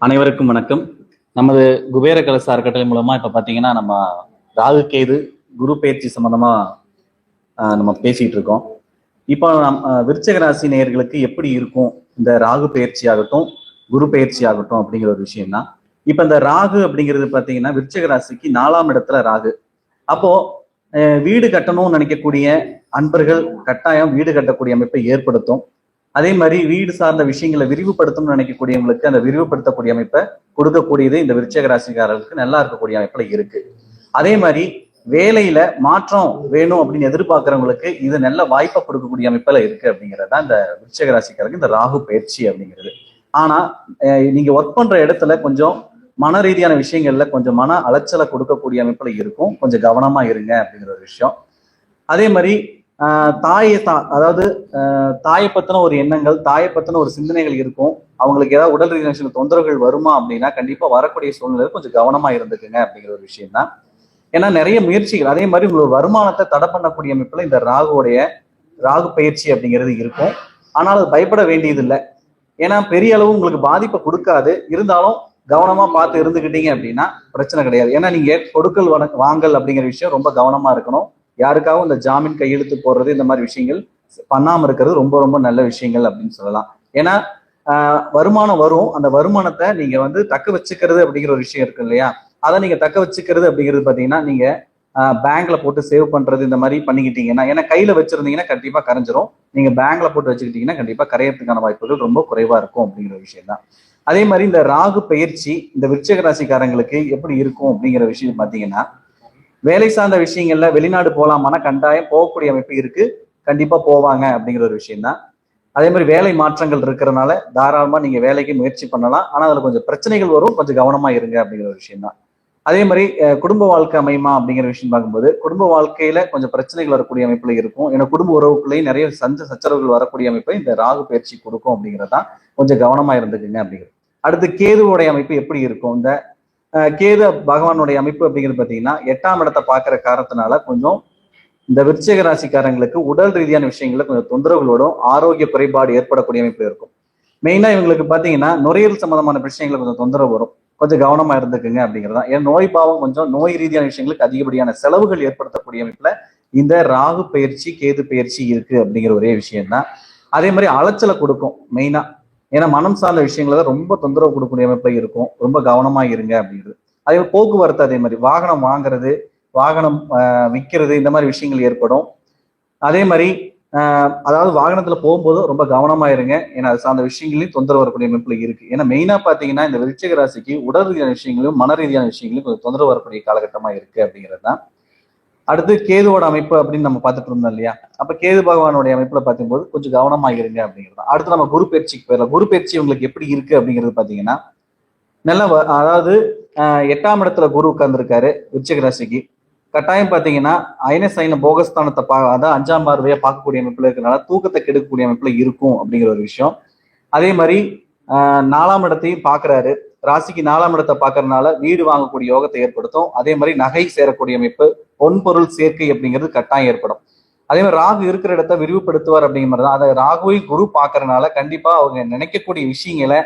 அனைவருக்கும் வணக்கம். நமது குபேர கலச அறக்கட்டளை மூலமா இப்ப பாத்தீங்கன்னா நம்ம ராகு கேது குரு பயிற்சி சம்பந்தமா ஆஹ், நம்ம பேசிட்டு இருக்கோம். இப்போ நம் விருச்சக ராசி நேயர்களுக்கு எப்படி இருக்கும் இந்த ராகு பயிற்சி ஆகட்டும் குரு பயிற்சி ஆகட்டும் அப்படிங்கிற ஒரு விஷயம் தான் இப்ப இந்த ராகு அப்படிங்கிறது பாத்தீங்கன்னா விருச்சக ராசிக்கு நாலாம் இடத்துல ராகு. அப்போ வீடு கட்டணும்னு நினைக்கக்கூடிய அன்பர்கள் கட்டாயம் வீடு கட்டக்கூடிய அமைப்பை ஏற்படுத்தும். அதே மாதிரி வீடு சார்ந்த விஷயங்களை விரிவுபடுத்தணும்னு நினைக்கக்கூடியவங்களுக்கு அந்த விரிவுபடுத்தக்கூடிய அமைப்பை கொடுக்கக்கூடியது இந்த விருச்சக ராசிக்காரர்களுக்கு நல்லா இருக்கக்கூடிய அமைப்புல இருக்கு. அதே மாதிரி வேலையில மாற்றம் வேணும் அப்படின்னு எதிர்பார்க்கிறவங்களுக்கு இது நல்ல வாய்ப்பை கொடுக்கக்கூடிய அமைப்புல இருக்கு அப்படிங்கிறது தான் இந்த விருச்சக ராசிக்காரருக்கு இந்த ராகு பயிற்சி அப்படிங்கிறது. ஆனா நீங்க ஒர்க் பண்ற இடத்துல கொஞ்சம் மன ரீதியான விஷயங்கள்ல கொஞ்சம் மன அலைச்சலை கொடுக்கக்கூடிய அமைப்புல இருக்கும். கொஞ்சம் கவனமா இருங்க அப்படிங்கிற ஒரு விஷயம். அதே மாதிரி தாயை தான் அதாவது தாயை பத்தின ஒரு எண்ணங்கள் தாயை பத்தின ஒரு சிந்தனைகள் இருக்கும். அவங்களுக்கு ஏதாவது உடல் ரீதியான சில தொந்தரவுகள் வருமா அப்படின்னா கண்டிப்பா வரக்கூடிய சூழ்நிலை கொஞ்சம் கவனமா இருந்துக்குங்க அப்படிங்கிற ஒரு விஷயம் தான் ஏன்னா நிறைய முயற்சிகள் அதே மாதிரி உங்களோட வருமானத்தை தடை பண்ணக்கூடிய அமைப்புல இந்த ராகுவோடைய ராகு பயிற்சி அப்படிங்கிறது இருக்கும். ஆனால் அது பயப்பட வேண்டியது இல்லை ஏன்னா பெரிய அளவு உங்களுக்கு பாதிப்பை கொடுக்காது. இருந்தாலும் கவனமா பார்த்து இருந்துக்கிட்டீங்க அப்படின்னா பிரச்சனை கிடையாது. ஏன்னா நீங்க கொடுக்கல் வாங்கல் அப்படிங்கிற விஷயம் ரொம்ப கவனமா இருக்கணும். யாருக்காகவும் இந்த ஜாமீன் கையெழுத்து போடுறது இந்த மாதிரி விஷயங்கள் பண்ணாமல் இருக்கிறது ரொம்ப ரொம்ப நல்ல விஷயங்கள் அப்படின்னு சொல்லலாம். ஏன்னா வருமானம் வரும். அந்த வருமானத்தை நீங்க வந்து தக்க வச்சுக்கிறது அப்படிங்கிற ஒரு விஷயம் இருக்கு இல்லையா? அதை நீங்க தக்க வச்சுக்கிறது அப்படிங்கிறது பாத்தீங்கன்னா நீங்க பேங்க்ல போட்டு சேவ் பண்றது இந்த மாதிரி பண்ணிக்கிட்டீங்கன்னா ஏன்னா கையில வச்சிருந்தீங்கன்னா கண்டிப்பா கரைஞ்சிரும். நீங்க பேங்க்ல போட்டு வச்சுக்கிட்டீங்கன்னா கண்டிப்பா கரையறதுக்கான வாய்ப்புகள் ரொம்ப குறைவா இருக்கும் அப்படிங்கிற ஒரு விஷயம் தான் அதே மாதிரி இந்த ராகு பயிற்சி இந்த விருச்சக ராசிக்காரங்களுக்கு எப்படி இருக்கும் அப்படிங்கிற விஷயம் பாத்தீங்கன்னா வேலை சார்ந்த விஷயங்கள்ல வெளிநாடு போலாமானா கண்டாயம் போகக்கூடிய அமைப்பு இருக்கு. கண்டிப்பா போவாங்க அப்படிங்கிற ஒரு விஷயம் தான் அதே மாதிரி வேலை மாற்றங்கள் இருக்கிறனால தாராளமா நீங்க வேலைக்கு முயற்சி பண்ணலாம். ஆனா அதுல கொஞ்சம் பிரச்சனைகள் வரும். கொஞ்சம் கவனமா இருங்க அப்படிங்கிற ஒரு விஷயம் தான் அதே மாதிரி குடும்ப வாழ்க்கை அமையுமா அப்படிங்கிற விஷயம் பார்க்கும்போது குடும்ப வாழ்க்கையில கொஞ்சம் பிரச்சனைகள் வரக்கூடிய அமைப்புல இருக்கும். ஏன்னா குடும்ப உறவுக்குள்ளேயும் நிறைய சஞ்ச சச்சரவுகள் வரக்கூடிய அமைப்பை இந்த ராகு பயிற்சி கொடுக்கும் அப்படிங்கிறதான் கொஞ்சம் கவனமா இருந்துக்குங்க அப்படிங்கிறது. அடுத்து கேதுவோடைய அமைப்பு எப்படி இருக்கும்? இந்த கேது பகவானுடைய அமைப்பு அப்படிங்கிறது பார்த்தீங்கன்னா எட்டாம் இடத்தை பார்க்குற காரணத்தினால கொஞ்சம் இந்த விருச்சிக ராசிக்காரங்களுக்கு உடல் ரீதியான விஷயங்கள்ல கொஞ்சம் தொந்தரவுகளோடும் ஆரோக்கிய குறைபாடு ஏற்படக்கூடிய அமைப்பு இருக்கும். மெயினாக இவங்களுக்கு பார்த்தீங்கன்னா நுரையீரல் சம்பந்தமான விஷயங்களுக்கு கொஞ்சம் தொந்தரவு வரும். கொஞ்சம் கவனமா இருந்துக்குங்க அப்படிங்கிறதா ஏன் நோய் பாவம் கொஞ்சம் நோய் ரீதியான விஷயங்களுக்கு அதிகப்படியான செலவுகள் ஏற்படுத்தக்கூடிய அமைப்புல இந்த ராகு பயிற்சி கேது பயிற்சி இருக்கு அப்படிங்கிற ஒரே விஷயம் தான் அதே மாதிரி அலைச்சலை கொடுக்கும். மெயினா ஏன்னா மனம் சார்ந்த விஷயங்கள தான் ரொம்ப தொந்தரவு கொடுக்கக்கூடிய அமைப்புல இருக்கும். ரொம்ப கவனமா இருங்க அப்படிங்கிறது அதே மாதிரி போக்குவரத்து அதே மாதிரி. வாகனம் வாங்குறது வாகனம் விற்கிறது இந்த மாதிரி விஷயங்கள் ஏற்படும். அதே மாதிரி ஆஹ், அதாவது வாகனத்துல போகும்போது ரொம்ப கவனமா இருங்க. ஏன்னா அது சார்ந்த விஷயங்களையும் தொந்தரவு வரக்கூடிய அமைப்புல இருக்கு. ஏன்னா மெயினா பாத்தீங்கன்னா இந்த விருச்சிக ராசிக்கு உடல் ரீதியான விஷயங்களையும் மன ரீதியான விஷயங்களையும் கொஞ்சம் தொந்தரவு வரக்கூடிய காலகட்டமா இருக்கு அப்படிங்கிறது தான் அடுத்து கேதுவோட அமைப்பு அப்படின்னு நம்ம பார்த்துட்டு இருந்தோம் இல்லையா? அப்ப கேது பகவானுடைய அமைப்புல பார்க்கும்போது கொஞ்சம் கவனமா இருங்க அப்படிங்கிறது தான். அடுத்து நம்ம குரு பயிற்சிக்கு போயிடலாம். குரு பயிற்சி உங்களுக்கு எப்படி இருக்கு அப்படிங்கிறது பாத்தீங்கன்னா நல்ல வ- அதாவது எட்டாம் இடத்துல குரு உட்கார்ந்துருக்காரு விருச்சிக ராசிக்கு. கட்டாயம் பாத்தீங்கன்னா அயன போகஸ்தானத்தை பா அதான் அஞ்சாம் பார்வையா பார்க்கக்கூடிய அமைப்புல இருக்கிறனால தூக்கத்தை கெடுக்கக்கூடிய அமைப்புல இருக்கும் அப்படிங்கிற ஒரு விஷயம். அதே மாதிரி நாலாம் இடத்தையும் பாக்குறாரு ராசிக்கு நாலாம் இடத்தை பார்க்கறதுனால வீடு வாங்கக்கூடிய யோகத்தை ஏற்படுத்தும். அதே மாதிரி நகை சேரக்கூடிய அமைப்பு பொன்பொருள் சேர்க்கை அப்படிங்கிறது கட்டாயம் ஏற்படும். அதே மாதிரி ராகு இருக்கிற இடத்த விரிவுபடுத்துவார் அப்படிங்கிற மாதிரி தான் அதை ராகுவை குரு பார்க்கறதுனால கண்டிப்பா அவங்க நினைக்கக்கூடிய விஷயங்களை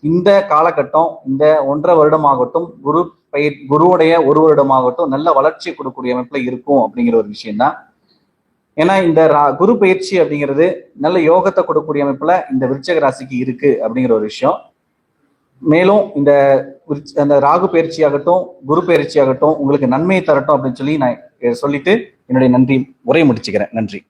இந்த காலகட்டம் இந்த ஒன்றரை வருடம் ஆகட்டும் குரு பயிர் குருவுடைய ஒரு வருடமாகட்டும் நல்ல வளர்ச்சி கொடுக்கக்கூடிய அமைப்புல இருக்கும் அப்படிங்கிற ஒரு விஷயம் தான் ஏன்னா இந்த ரா- குரு பயிற்சி அப்படிங்கிறது நல்ல யோகத்தை கொடுக்கக்கூடிய அமைப்புல இந்த விருச்சக ராசிக்கு இருக்கு அப்படிங்கிற ஒரு விஷயம். மேலும் இந்த அந்த ராகு பயிற்சி ஆகட்டும் குரு பயிற்சி ஆகட்டும் உங்களுக்கு நன்மையை தரட்டும் அப்படின்னு சொல்லி நான் சொல்லிட்டு என்னுடைய நன்றி உரை முடிச்சுக்கிறேன். நன்றி.